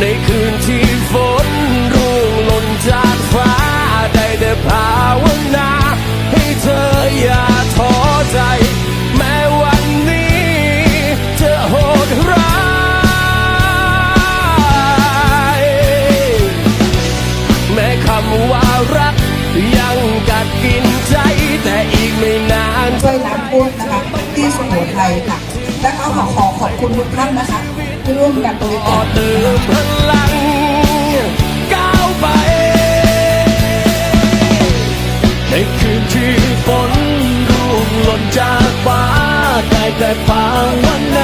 ในคืนที่ฝนร่วงหล่นจากฟ้า ได้แต่ภาวนา ให้เธออย่าท้อใจ แม้วันนี้จะโหดร้ายแม้คำว่ารัก ยังกัดกินใจ แต่อีกไม่นานช่วยน้ำท่วมนะคะที่สุโขทัยค่ะและก็ขอขอบคุณทุกท่านนะคะ ร่วมกันบริขอจาคเติมพลังก้าวไปในคืนที่ฝนร่วงหล่นจากฟ้าได้แต่ภาวันนั้น